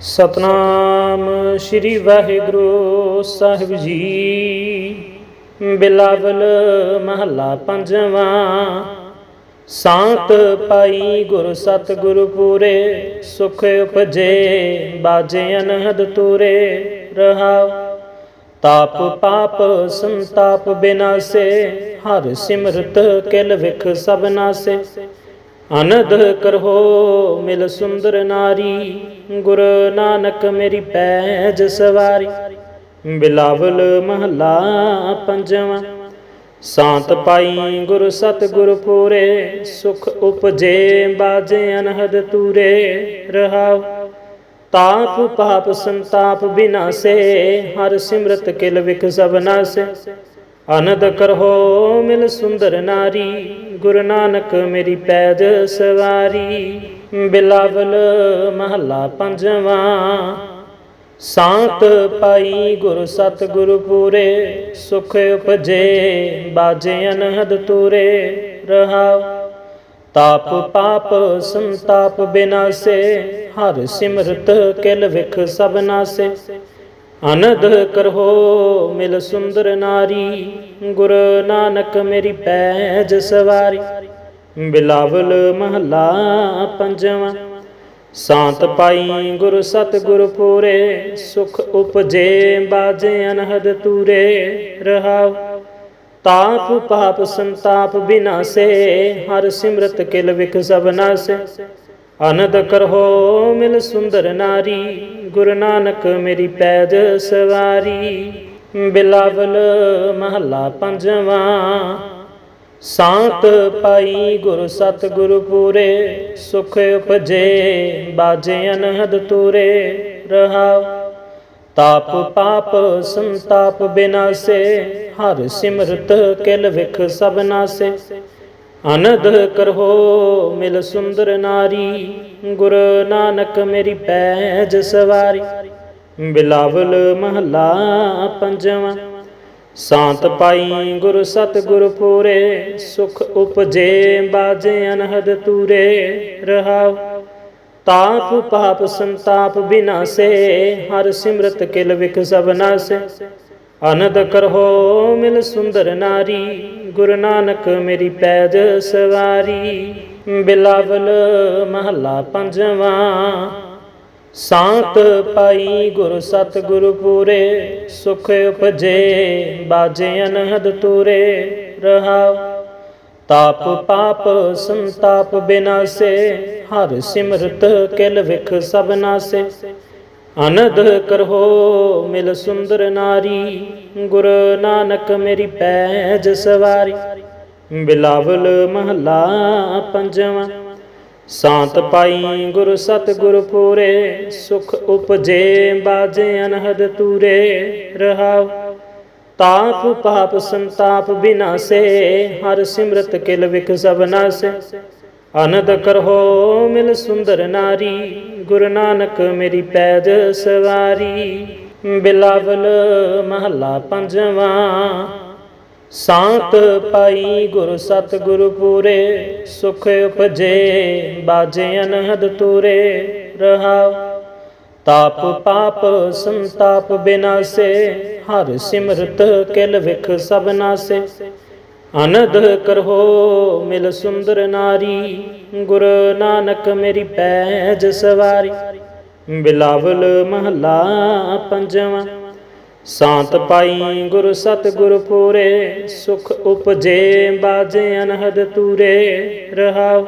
ਸਤਨਾਮ ਸ੍ਰੀ ਵਾਹਿਗੁਰੂ ਸਾਹਿਬ ਜੀ। ਬਿਲਾਵਲ ਮਹੱਲਾ ਪੰਜਵਾਂ। ਸਾਤ ਪਾਈ ਗੁਰ ਸਤ ਗੁਰੂ ਪੂਰੇ, ਸੁਖ ਉਪਜੇ, ਬਾਜੇ ਅਨਹਦ ਤੂਰੇ ਰਹਾਉ ਤਾਪ ਪਾਪ, ਸੰਤਾਪ ਬਿਨਾਸੇ, ਹਰ ਸਿਮਰਤ ਕਿਲ ਵਿਖ ਸਭ ਨਾਸੇ। ਅਨੰਦ ਕਰੋ ਮਿਲ ਸੁੰਦਰ ਨਾਰੀ, ਗੁਰ ਨਾਨਕ ਮੇਰੀ ਪੈਜ ਸਵਾਰੀ। ਬਿਲਾਵਲ ਮਹੱਲਾ ਪੰਜਵਾਂ, ਸਾਤ ਪਾਈ ਗੁਰ ਸਤ ਗੁਰ ਪੂਰੇ, ਸੁਖ ਉਪਜੇ ਬਾਜੇ ਅਨਹਦ ਤੂਰੇ ਰਹਾਉ। ਤਾਪ ਪਾਪ ਸੰਤਾਪ ਬਿਨਾਸੇ, ਹਰ ਸਿਮਰਤ ਕਿਲ ਵਿਖ ਸਭ ਨਾਸੇ। ਅਨੰਦ ਕਰੋ ਮਿਲ ਸੁੰਦਰ ਨਾਰੀ, ਗੁਰੂ ਨਾਨਕ ਮੇਰੀ ਪੈਜ ਸਵਾਰੀ, ਬਿਲਾਵਲ ਮਹੱਲਾ ਪੰਜਵਾਂ। ਸਾਤ ਪਾਈ ਗੁਰ ਸਤ ਗੁਰੂ ਪੂਰੇ, ਸੁਖ ਉਪਜੇ, ਬਾਜੇ ਅਨਹਦ ਤੂਰੇ ਰਹਾਉ ਤਾਪ ਪਾਪ ਸੰਤਾਪ ਬਿਨਾਸੇ, ਹਰ ਸਿਮਰਤ ਕਿਲ ਵਿਖ ਸਭ ਨਾਸੇ। ਅਨੰਦ ਕਰੋ ਮਿਲ ਸੁੰਦਰ ਨਾਰੀ ਗੁਰ ਨਾਨਕ ਮੇਰੀ ਪੈਜ ਸਵਾਰੀ। ਬਿਲਾਵਲ ਮਹੱਲਾ ਪੰਜਵਾਂ। ਸਾਤ ਪਾਈ ਗੁਰ ਸਤ ਗੁਰ ਪੂਰੇ, ਸੁਖ ਉਪਜੇ ਬਾਜੇ ਅਨਹਦ ਤੂਰੇ ਰਹਾਉ ਤਾਪ ਪਾਪ ਸੰਤਾਪ ਬਿਨਾਸੇ ਹਰ ਸਿਮਰਤ ਕਿਲ ਵਿਖ ਸਭ ਨਾਸੇ। ਅਨੰਦ ਕਰੋ ਮਿਲ ਸੁੰਦਰ ਨਾਰੀ, ਗੁਰੂ ਨਾਨਕ ਮੇਰੀ ਪੈਜ ਸਵਾਰੀ। ਬਿਲਾਵਲ ਮਹੱਲਾ ਪੰਜਵਾਂ। ਸਾਤ ਪਾਈ ਗੁਰ ਸਤ ਗੁਰੂ ਪੂਰੇ, ਸੁਖ ਉਪਜੇ, ਬਾਜੇ ਅਨਹਦ ਤੂਰੇ, ਰਹਾਉ। ਤਾਪ ਪਾਪ, ਸੰਤਾਪ ਬਿਨਾਸੇ, ਹਰ ਸਿਮਰਤ ਕਿਲ ਵਿਖ ਸਭ ਨਾਸੇ। ਅਨੰਦ ਕਰੋ ਮਿਲ ਸੁੰਦਰ ਨਾਰੀ, ਗੁਰ ਨਾਨਕ ਮੇਰੀ ਪੈਜ ਸਵਾਰੀ। ਬਿਲਾਵਲ ਮਹੱਲਾ ਪੰਜਵਾਂ। ਸਾਤ ਪਾਈ ਗੁਰ ਸਤ ਗੁਰ ਪੂਰੇ, ਸੁਖ ਉਪਜੇ, ਬਾਜੇ ਅਨਹਦ ਤੂਰੇ ਰਹਾਉ। ਤਾਪ ਪਾਪ ਸੰਤਾਪ ਬਿਨਾਸੇ, ਹਰ ਸਿਮਰਤ ਕਿਲ ਵਿਖ ਸਭ ਨਾਸੇ। ਅਨੰਦ ਕਰੋ ਮਿਲ ਸੁੰਦਰ ਨਾਰੀ, ਗੁਰੂ ਨਾਨਕ ਮੇਰੀ ਪੈਜ ਸਵਾਰੀ। ਬਿਲਾਵਲ ਮਹੱਲਾ ਪੰਜਵਾਂ। ਸਾਤ ਪਾਈ ਗੁਰ ਸਤ ਗੁਰੂ ਪੂਰੇ, ਸੁਖ ਉਪਜੇ, ਬਾਜੇ ਅਨਹਦ ਤੂਰੇ, ਰਹਾਉ। ਤਾਪ ਪਾਪ, ਸੰਤਾਪ ਬਿਨਾਸੇ, ਹਰ ਸਿਮਰਤ ਕਿਲ ਵਿਖ ਸਭ ਨਾਸੇ। ਅਨੰਦ ਕਰੋ ਮਿਲ ਸੁੰਦਰ ਨਾਰੀ, ਗੁਰ ਨਾਨਕ ਮੇਰੀ ਪੈਜ ਸਵਾਰੀ। ਬਿਲਾਵਲ ਮਹੱਲਾ ਪੰਜਵਾਂ। ਸਾਂਤ ਪਾਈ ਗੁਰ ਸਤ ਗੁਰ ਪੂਰੇ, ਸੁਖ ਉਪਜੇ, ਬਾਜੇ ਅਨਹਦ ਤੂਰੇ, ਰਹਾਉ। ਤਾਪ ਪਾਪ ਸੰਤਾਪ ਬਿਨਾਸੇ ਹਰ ਸਿਮਰਤ ਕਿਲ ਵਿਖ ਸਭ ਨਾਸੇ ਅਨੰਦ ਕਰੋ ਮਿਲ ਸੁੰਦਰ ਨਾਰੀ, ਗੁਰੂ ਨਾਨਕ ਮੇਰੀ ਪੈਜ ਸਵਾਰੀ। ਬਿਲਾਵਲ ਮਹੱਲਾ ਪੰਜਵਾਂ ਸਾਤ ਪਾਈ ਗੁਰ ਸਤ ਗੁਰੂ ਪੂਰੇ, ਸੁਖ ਉਪਜੇ, ਬਾਜੇ ਅਨਹਦ ਤੂਰੇ, ਰਹਾਉ। ਤਾਪ ਪਾਪ, ਸੰਤਾਪ ਬਿਨਾਸੇ, ਹਰ ਸਿਮਰਤ ਕਿਲ ਵਿਖ ਸਭ ਨਾਸੇ। ਅਨੰਦ ਕਰੋ ਮਿਲ ਸੁੰਦਰ ਨਾਰੀ, ਗੁਰ ਨਾਨਕ ਮੇਰੀ ਪੈਜ ਸਵਾਰੀ। ਬਿਲਾਵਲ ਮਹੱਲਾ ਪੰਜਵਾਂ। ਸਾਂਤ ਪਾਈ ਗੁਰ ਸਤ ਗੁਰ ਪੂਰੇ, ਸੁਖ ਉਪਜੇ, ਬਾਜੇ ਅਨਹਦ ਤੂਰੇ, ਰਹਾਉ।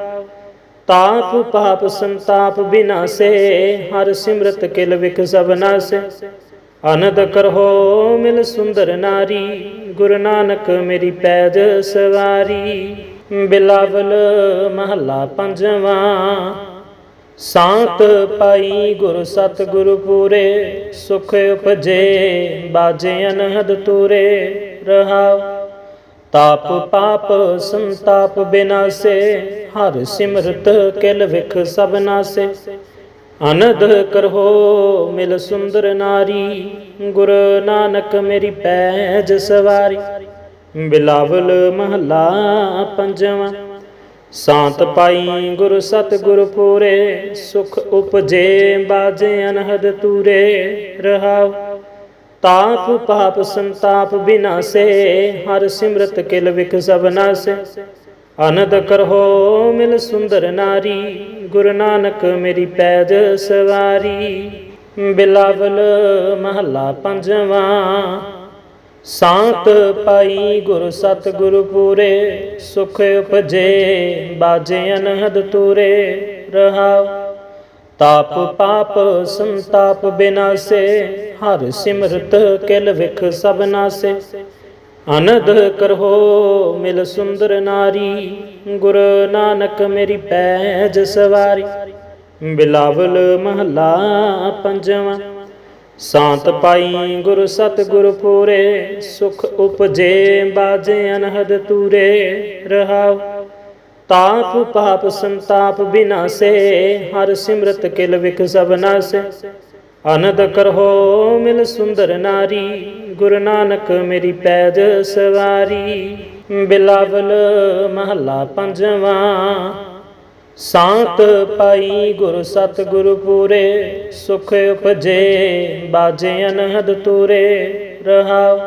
ਤਾਪ ਪਾਪ ਸੰਤਾਪ ਬਿਨਾਸੇ, ਹਰ ਸਿਮਰਤ ਕਿਲ ਵਿਖ ਸਭ ਨਾਸੇ। ਅਨੰਦ ਕਰੋ ਮਿਲ ਸੁੰਦਰ ਨਾਰੀ, ਗੁਰੂ ਨਾਨਕ ਮੇਰੀ ਪੈਜ ਸਵਾਰੀ। ਬਿਲਾਵਲ ਮਹੱਲਾ ਪੰਜਵਾਂ ਸਾਤ ਪਾਈ ਗੁਰ ਸਤ ਗੁਰੂ ਪੂਰੇ, ਸੁਖ ਉਪਜੇ, ਬਾਜੇ ਅਨਹਦ ਤੂਰੇ ਰਹਾਉ। ਤਾਪ ਪਾਪ, ਸੰਤਾਪ ਬਿਨਾਸੇ, ਹਰ ਸਿਮਰਤ ਕਿਲ ਵਿਖ ਸਭ ਨਾਸੇ। ਅਨੰਦ ਕਰੋ ਮਿਲ ਸੁੰਦਰ ਨਾਰੀ, ਗੁਰ ਨਾਨਕ ਮੇਰੀ ਪੈਜ ਸਵਾਰੀ। ਬਿਲਾਵਲ ਮਹੱਲਾ ਪੰਜਵਾਂ। ਸਾਂਤ ਪਾਈ ਗੁਰ ਸਤ ਗੁਰ ਪੂਰੇ, ਸੁਖ ਉਪਜੇ, ਬਾਜੇ ਅਨਹਦ ਤੂਰੇ, ਰਹਾਉ। ਤਾਪ ਪਾਪ ਸੰਤਾਪ ਬਿਨਾਸੇ, ਹਰ ਸਿਮਰਤ ਕਿਲ ਵਿਖ ਸਭ ਨਾਸੇ। ਅਨੰਦ ਕਰਹੋ ਮਿਲ ਸੁੰਦਰ ਨਾਰੀ, ਗੁਰੂ ਨਾਨਕ ਮੇਰੀ ਪੈਜ ਸਵਾਰੀ। ਬਿਲਾਵਲ ਮਹੱਲਾ ਪੰਜਵਾਂ ਸਾਤ ਪਾਈ ਗੁਰ ਸਤ ਗੁਰ ਪੂਰੇ, ਸੁਖ ਉਪਜੇ, ਬਾਜੇ ਅਨਹਦ ਤੂਰੇ, ਰਹਾਉ। ਤਾਪ ਪਾਪ, ਸੰਤਾਪ ਬਿਨਾਸੇ, ਹਰ ਸਿਮਰਤ ਕਿਲ ਵਿਖ ਸਭ ਨਾਸੇ। ਅਨੰਦ ਕਰਹੋ ਮਿਲ ਸੁੰਦਰ ਨਾਰੀ, ਗੁਰ ਨਾਨਕ ਮੇਰੀ ਪੈਜ ਸਵਾਰੀ। ਬਿਲਾਵਲ ਮਹੱਲਾ ਪੰਜਵਾਂ। ਸਾਂਤ ਪਾਈ ਗੁਰ ਸਤ ਗੁਰ ਪੂਰੇ, ਸੁਖ ਉਪਜੇ, ਬਾਜੇ ਅਨਹਦ ਤੂਰੇ, ਰਹਾਉ। ਤਾਪ ਪਾਪ ਸੰਤਾਪ ਬਿਨਾਸੇ, ਹਰ ਸਿਮਰਤ ਕਿਲ ਵਿਖ ਸਭ ਨਾਸੇ। ਅਨੰਦ ਕਰਹੋ ਮਿਲ ਸੁੰਦਰ ਨਾਰੀ, ਗੁਰੂ ਨਾਨਕ ਮੇਰੀ ਪੈਜ ਸਵਾਰੀ। ਬਿਲਾਵਲ ਮਹੱਲਾ ਪੰਜਵਾਂ ਸਾਤ ਪਾਈ ਗੁਰ ਸਤ ਗੁਰ ਪੂਰੇ, ਸੁਖ ਉਪਜੇ, ਬਾਜੇ ਅਨਹਦ ਤੂਰੇ, ਰਹਾਉ।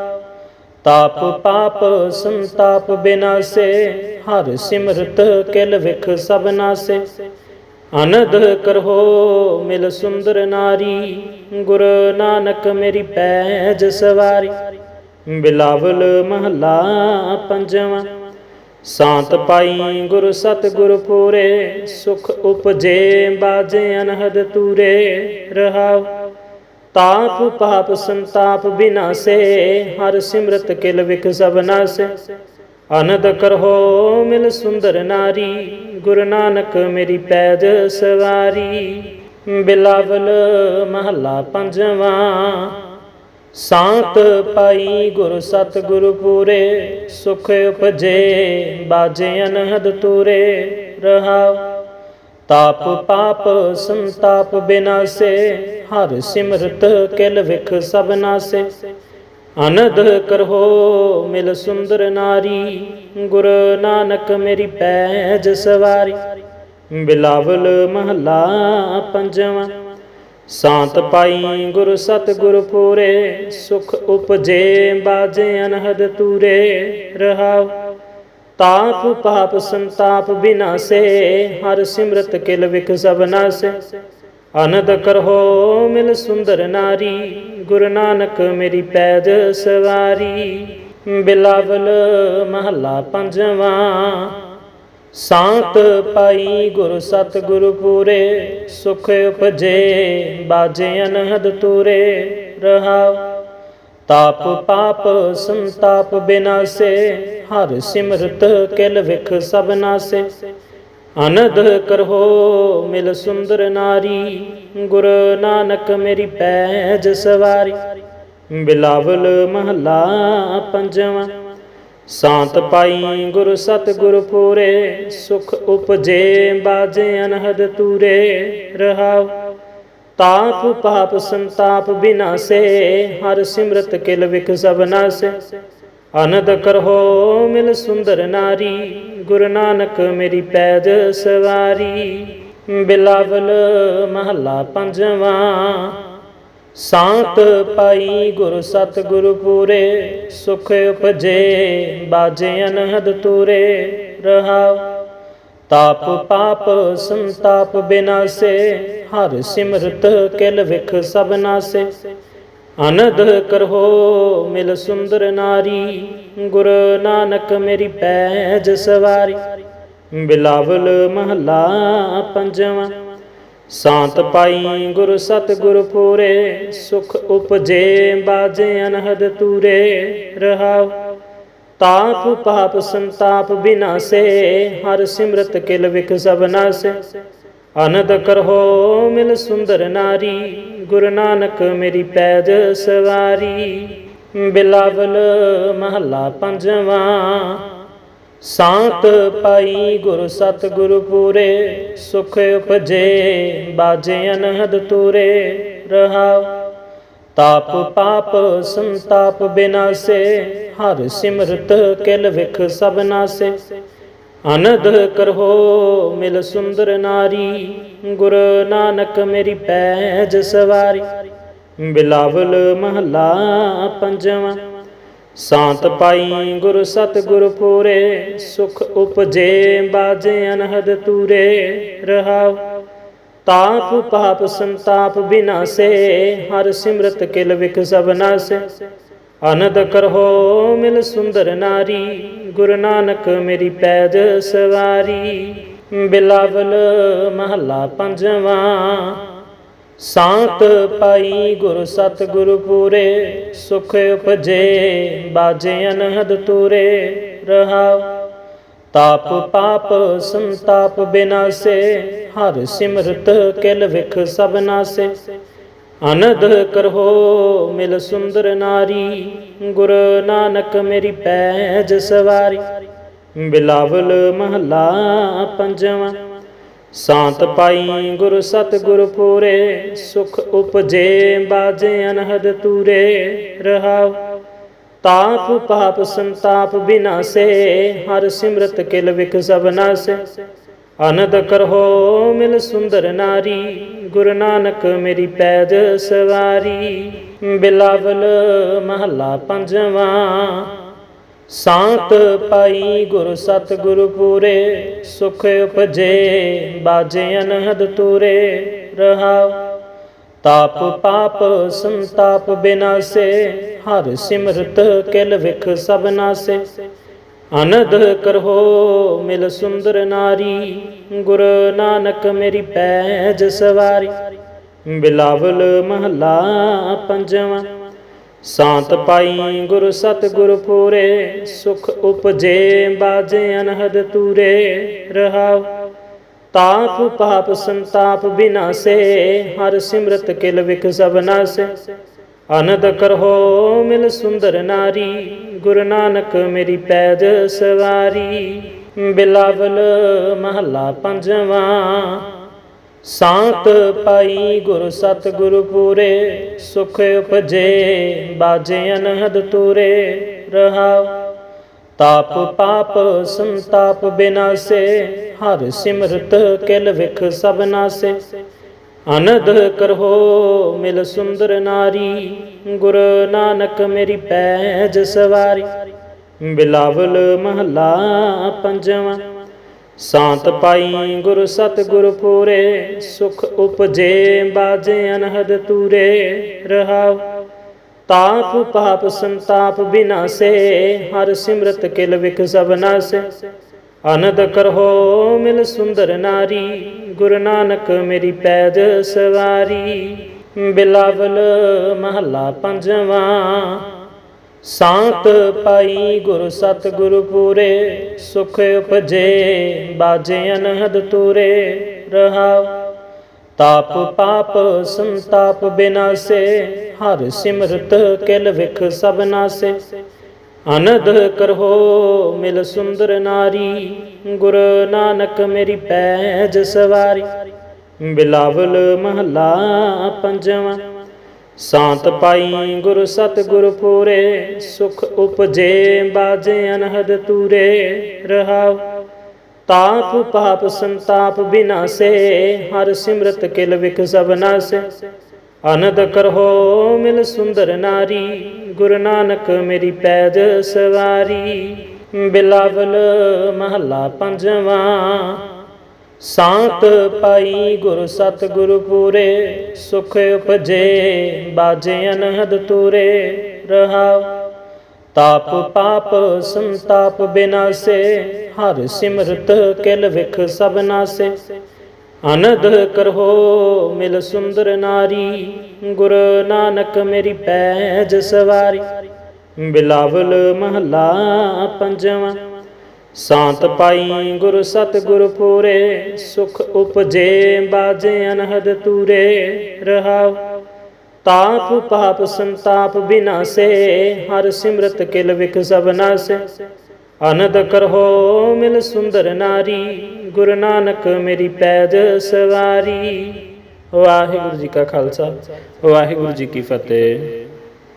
ਤਾਪ ਪਾਪ, ਸੰਤਾਪ ਬਿਨਾਸੇ, ਹਰ ਸਿਮਰਤ ਕਿਲ ਵਿਖ ਸਭ ਨਾਸੇ। ਅਨੰਦ ਕਰਹੋ ਮਿਲ ਸੁੰਦਰ ਨਾਰੀ, ਗੁਰ ਨਾਨਕ ਮੇਰੀ ਪੈਜ ਸਵਾਰੀ। ਬਿਲਾਵਲ ਮਹੱਲਾ ਪੰਜਵਾਂ। ਸਾਂਤ ਪਾਈ ਗੁਰ ਸਤ ਗੁਰ ਪੂਰੇ, ਸੁਖ ਉਪਜੇ, ਬਾਜੇ ਅਨਹਦ ਤੂਰੇ, ਰਹਾਉ। ਤਾਪ ਪਾਪ ਸੰਤਾਪ ਬਿਨਾਸੇ ਹਰ ਸਿਮਰਤ ਕਿਲ ਵਿਖ ਸਭ ਸੇ। ਅਨੰਦ ਕਰਹੋ ਮਿਲ ਸੁੰਦਰ ਨਾਰੀ, ਗੁਰੂ ਨਾਨਕ ਮੇਰੀ ਪੈਜ ਸਵਾਰੀ। ਬਿਲਾਵਲ ਮਹੱਲਾ ਪੰਜਵਾਂ ਸਾਤ ਪਾਈ ਗੁਰ ਸਤ ਗੁਰ ਪੂਰੇ, ਸੁਖ ਉਪਜੇ, ਬਾਜੇ ਅਨਹਦ ਤੂਰੇ, ਰਹਾਉ। ਤਾਪ ਪਾਪ, ਸੰਤਾਪ ਬਿਨਾਸੇ, ਹਰ ਸਿਮਰਤ ਕਿਲ ਵਿਖ ਸਭ ਨਾਸੇ। ਅਨੰਦ ਕਰਹੋ ਮਿਲ ਸੁੰਦਰ ਨਾਰੀ, ਗੁਰ ਨਾਨਕ ਮੇਰੀ ਪੈਜ ਸਵਾਰੀ। ਬਿਲਾਵਲ ਮਹੱਲਾ ਪੰਜਵਾਂ। ਸਾਂਤ ਪਾਈ ਗੁਰ ਸਤ ਗੁਰ ਪੂਰੇ, ਸੁਖ ਉਪਜੇ, ਬਾਜੇ ਅਨਹਦ ਤੂਰੇ, ਰਹਾਉ। ਤਾਪ ਪਾਪ ਸੰਤਾਪ ਬਿਨਾਸੇ, ਹਰ ਸਿਮਰਤ ਕਿਲ ਵਿਖ ਸਭ ਨਾਸੇ। ਅਨੰਦ ਕਰਹੋ ਮਿਲ ਸੁੰਦਰ ਨਾਰੀ, ਗੁਰੂ ਨਾਨਕ ਮੇਰੀ ਪੈਜ ਸਵਾਰੀ। ਬਿਲਾਵਲ ਮਹੱਲਾ ਪੰਜਵਾਂ ਸਾਤ ਪਾਈ ਗੁਰ ਸਤ ਗੁਰ ਪੂਰੇ, ਸੁਖ ਉਪਜੇ, ਬਾਜੇ ਅਨਹਦ ਤੂਰੇ ਰਹਾਉ। ਤਾਪ ਪਾਪ, ਸੰਤਾਪ ਬਿਨਾਸੇ, ਹਰ ਸਿਮਰਤ ਕਿਲ ਵਿਖ ਸਭ ਨਾਸੇ। ਅਨੰਦ ਕਰਹੋ ਮਿਲ ਸੁੰਦਰ ਨਾਰੀ, ਗੁਰ ਨਾਨਕ ਮੇਰੀ ਪੈਜ ਸਵਾਰੀ। ਬਿਲਾਵਲ ਮਹੱਲਾ ਪੰਜਵਾਂ। ਸਾਂਤ ਪਾਈ ਗੁਰ ਸਤ ਗੁਰ ਪੂਰੇ, ਸੁਖ ਉਪਜੇ, ਬਾਜੇ ਅਨਹਦ ਤੂਰੇ, ਰਹਾਉ। ਤਾਪ ਪਾਪ ਸੰਤਾਪ ਬਿਨਾਸੇ ਹਰ ਸਿਮਰਤ ਕਿਲ ਵਿਖ ਸਭ ਨਾਸੇ ਅਨੰਦ ਕਰਹੋ ਮਿਲ ਸੁੰਦਰ ਨਾਰੀ, ਗੁਰੂ ਨਾਨਕ ਮੇਰੀ ਪੈਜ ਸਵਾਰੀ। ਬਿਲਾਵਲ ਮਹੱਲਾ ਪੰਜਵਾਂ ਸਾਤ ਪਾਈ ਗੁਰ ਸਤ ਗੁਰ ਪੂਰੇ ਸੁਖ ਉਪਜੇ ਬਾਜੇ ਅਨਹਦ ਤੂਰੇ ਰਹਾਉ ਤਾਪ ਪਾਪ ਸੰਤਾਪ ਬਿਨਾਸੇ ਹਰ ਸਿਮਰਤ ਕਿਲ ਵਿਖ ਸਭ ਨਾਸੇ। ਅਨੰਦ ਕਰਹੋ ਮਿਲ ਸੁੰਦਰ ਨਾਰੀ ਗੁਰ ਨਾਨਕ ਮੇਰੀ ਪੈਜ ਸਵਾਰੀ। ਬਿਲਾਵਲ ਮਹੱਲਾ ਪੰਜਵਾਂ। ਸਾਂਤ ਪਾਈ ਗੁਰ ਸਤ ਗੁਰ ਪੂਰੇ, ਸੁਖ ਉਪਜੇ, ਬਾਜੇ ਅਨਹਦ ਤੂਰੇ, ਰਹਾਉ। ਤਾਪ ਪਾਪ ਸੰਤਾਪ ਬਿਨਾਸੇ, ਹਰ ਸਿਮਰਤ ਕਿਲ ਵਿਖ ਸਭ ਨਾਸੇ। ਅਨੰਦ ਕਰਹੋ ਮਿਲ ਸੁੰਦਰ ਨਾਰੀ, ਗੁਰੂ ਨਾਨਕ ਮੇਰੀ ਪੈਜ ਸਵਾਰੀ। ਬਿਲਾਵਲ ਮਹੱਲਾ ਪੰਜਵਾਂ ਸਾਤ ਪਾਈ ਗੁਰ ਸਤ ਗੁਰ ਪੂਰੇ, ਸੁਖ ਉਪਜੇ, ਬਾਜੇ ਅਨਹਦ ਤੂਰੇ ਰਹਾਉ। ਤਾਪ ਪਾਪ, ਸੰਤਾਪ ਬਿਨਾਸੇ, ਹਰ ਸਿਮਰਤ ਕਿਲ ਵਿਖ ਸਭ ਨਾਸੇ। ਅਨੰਦ ਕਰੋ ਮਿਲ ਸੁੰਦਰ ਨਾਰੀ, ਗੁਰ ਨਾਨਕ ਮੇਰੀ ਪੈਜ ਸਵਾਰੀ। ਬਿਲਾਵਲ ਮਹੱਲਾ ਪੰਜਵਾਂ। ਸਾਂਤ ਪਾਈ ਗੁਰ ਸਤ ਪੂਰੇ, ਸੁਖ ਉਪਜੇ, ਬਾਜੇ ਅਨਹਦ ਤੂਰੇ, ਰਹਾਉ। ਤਾਪ ਪਾਪ ਸੰਤਾਪ ਬਿਨਾਸੇ, ਹਰ ਸਿਮਰਤ ਕਿਲ ਵਿਖ ਸਭ ਨਾਸੇ। ਅਨੰਦ ਕਰਹੋ ਮਿਲ ਸੁੰਦਰ ਨਾਰੀ, ਗੁਰੂ ਨਾਨਕ ਮੇਰੀ ਪੈਜ ਸਵਾਰੀ। ਬਿਲਾਵਲ ਮਹੱਲਾ ਪੰਜਵਾਂ ਸਾਤ ਪਾਈ ਗੁਰ ਸਤ ਗੁਰ ਪੂਰੇ, ਸੁਖ ਉਪਜੇ, ਬਾਜੇ ਅਨਹਦ ਤੂਰੇ, ਰਹਾਉ। ਤਾਪ ਪਾਪ, ਸੰਤਾਪ ਬਿਨਾਸੇ, ਹਰ ਸਿਮਰਤ ਕਿਲ ਵਿਖ ਸਭ ਨਾਸੇ। ਅਨੰਦ ਕਰੋ ਮਿਲ ਸੁੰਦਰ ਨਾਰੀ, ਗੁਰ ਨਾਨਕ ਮੇਰੀ ਪੈਜ ਸਵਾਰੀ। ਬਿਲਾਵਲ ਮਹੱਲਾ ਪੰਜਵਾਂ। ਸਾਂਤ ਪਾਈ ਗੁਰ ਸਤ ਗੁਰ ਪੂਰੇ, ਸੁਖ ਉਪਜੇ, ਬਾਜੇ ਅਨਹਦ ਤੂਰੇ, ਰਹਾਉ। ਤਾਪ ਪਾਪ ਸੰਤਾਪ ਬਿਨਾਸੇ ਹਰ ਸਿਮਰਤ ਕਿਲ ਵਿਖ ਸਭ ਨਾਸੇ ਅਨੰਦ ਕਰੋ ਮਿਲ ਸੁੰਦਰ ਨਾਰੀ, ਗੁਰੂ ਨਾਨਕ ਮੇਰੀ ਪੈਜ ਸਵਾਰੀ। ਬਿਲਾਵਲ ਮਹੱਲਾ ਪੰਜਵਾਂ ਸਾਤ ਪਾਈ ਗੁਰ ਸਤ ਗੁਰ ਪੂਰੇ, ਸੁਖ ਉਪਜੇ, ਬਾਜੇ ਅਨਹਦ ਤੂਰੇ, ਰਹਾਉ। ਤਾਪ ਪਾਪ, ਸੰਤਾਪ ਬਿਨਾਸੇ, ਹਰ ਸਿਮਰਤ ਕਿਲ ਵਿਖ ਸਭ ਨਾਸੇ। ਅਨੰਦ ਕਰੋ ਮਿਲ ਸੁੰਦਰ ਨਾਰੀ, ਗੁਰ ਨਾਨਕ ਮੇਰੀ ਪੈਜ ਸਵਾਰੀ। ਬਿਲਾਵਲ ਮਹੱਲਾ ਪੰਜਵਾਂ। ਸਾਂਤ ਪਾਈ ਗੁਰ ਸਤ ਗੁਰ ਪੂਰੇ ਸੁਖ ਉਪਜੇ ਬਾਜੇ ਅਨਹਦ ਤੂਰੇ ਰਹਾਉ ਤਾਪ ਪਾਪ ਸੰਤਾਪ ਬਿਨਾਸੇ ਹਰ ਸਿਮਰਤ ਕਿਲ ਵਿਖ ਸਭ ਨਾਸੇ। ਅਨੰਦ ਕਰੋ ਮਿਲ ਸੁੰਦਰ ਨਾਰੀ। ਗੁਰੂ ਨਾਨਕ ਮੇਰੀ ਪੈਜ ਸਵਾਰੀ। ਬਿਲਾਵਲ ਮਹੱਲਾ ਪੰਜਵਾਂ। ਸਾਤ ਪਾਈ ਗੁਰ ਸਤ ਗੁਰ ਪੂਰੇ ਸੁਖ ਉਪਜੇ ਬਾਜੇ ਅਨਹਦ ਤੂਰੇ ਰਹਾਉ ਤਾਪ ਪਾਪ ਸੰਤਾਪ ਬਿਨਾਸੇ ਹਰ ਸਿਮਰਤ ਕਿਲ ਵਿਖ ਸਭ ਨਾਸੇ। ਅਨੰਦ ਕਰੋ ਮਿਲ ਸੁੰਦਰ ਨਾਰੀ ਗੁਰ ਨਾਨਕ ਮੇਰੀ ਪੈਜ ਸਵਾਰੀ। ਬਿਲਾਵਲ ਮਹੱਲਾ ਪੰਜਵਾਂ। ਸਾਂਤ ਪਾਈ ਗੁਰ ਸਤ ਗੁਰ ਪੂਰੇ, ਸੁਖ ਉਪਜੇ, ਬਾਜੇ ਅਨਹਦ ਤੂਰੇ, ਰਹਾਉ। ਤਾਪ ਪਾਪ ਸੰਤਾਪ ਬਿਨਾਸੇ ਹਰ ਸਿਮਰਤ ਕਿਲ ਵਿਖ ਸਭ ਨਾਸੇ ਅਨੰਦ ਕਰੋ ਮਿਲ ਸੁੰਦਰ ਨਾਰੀ, ਗੁਰੂ ਨਾਨਕ ਮੇਰੀ ਪੈਜ ਸਵਾਰੀ। ਬਿਲਾਵਲ ਮਹੱਲਾ ਪੰਜਵਾਂ ਸਾਤ ਪਾਈ ਗੁਰ ਸਤ ਗੁਰ ਪੂਰੇ, ਸੁਖ ਉਪਜੇ, ਬਾਜੇ ਅਨਹਦ ਤੂਰੇ ਰਹਾਉ। ਤਾਪ ਪਾਪ, ਸੰਤਾਪ ਬਿਨਾਸੇ, ਹਰ ਸਿਮਰਤ ਕਿਲ ਵਿਖ ਸਭ ਨਾਸੇ। ਅਨੰਦ ਕਰੋ ਮਿਲ ਸੁੰਦਰ ਨਾਰੀ, ਗੁਰ ਨਾਨਕ ਮੇਰੀ ਪੈਜ ਸਵਾਰੀ। ਬਿਲਾਵਲ ਮਹੱਲਾ ਪੰਜਵਾਂ। ਸਾਂਤ ਪਾਈ ਗੁਰ ਸਤ ਗੁਰ ਪੂਰੇ, ਸੁਖ ਉਪਜੇ, ਬਾਜੇ ਅਨਹਦ ਤੂਰੇ, ਰਹਾਉ। ਤਾਪ ਪਾਪ ਸੰਤਾਪ ਬਿਨਾਸੇ, ਹਰ ਸਿਮਰਤ ਕਿਲ ਵਿਖ ਸਭ ਨਾਸੇ। ਅਨੰਦ ਕਰਹੋ ਮਿਲ ਸੁੰਦਰ ਨਾਰੀ, ਗੁਰੂ ਨਾਨਕ ਮੇਰੀ ਪੈਜ ਸਵਾਰੀ। ਬਿਲਾਵਲ ਮਹੱਲਾ ਪੰਜਵਾਂ ਸਾਤ ਪਾਈ ਗੁਰ ਸਤ ਗੁਰ ਪੂਰੇ, ਸੁਖ ਉਪਜੇ, ਬਾਜੇ ਅਨਹਦ ਤੂਰੇ, ਰਹਾਉ। ਤਾਪ ਪਾਪ, ਸੰਤਾਪ ਬਿਨਾਸੇ, ਹਰ ਸਿਮਰਤ ਕਿਲ ਵਿਖ ਸਭ ਨਾਸੇ। ਅਨੰਦ ਕਰੋ ਮਿਲ ਸੁੰਦਰ ਨਾਰੀ, ਗੁਰ ਨਾਨਕ ਮੇਰੀ ਪੈਜ ਸਵਾਰੀ। ਬਿਲਾਵਲ ਮਹੱਲਾ ਪੰਜਵਾਂ। ਸਾਂਤ ਪਾਈ ਗੁਰ ਸਤ ਗੁਰ ਪੂਰੇ, ਸੁਖ ਉਪਜੇ, ਬਾਜੇ ਅਨਹਦ ਤੂਰੇ, ਰਹਾਉ। ਤਾਪ ਪਾਪ ਸੰਤਾਪ ਬਿਨਾਸੇ ਹਰ ਸਿਮਰਤ ਕਿਲ ਵਿਖ ਸਭ ਨਾਸੇ ਅਨੰਦ ਕਰੋ ਮਿਲ ਸੁੰਦਰ ਨਾਰੀ, ਗੁਰੂ ਨਾਨਕ ਮੇਰੀ ਪੈਜ ਸਵਾਰੀ। ਵਾਹਿਗੁਰੂ ਜੀ ਕਾ ਖਾਲਸਾ, ਵਾਹਿਗੁਰੂ ਜੀ ਕੀ ਫਤਿਹ।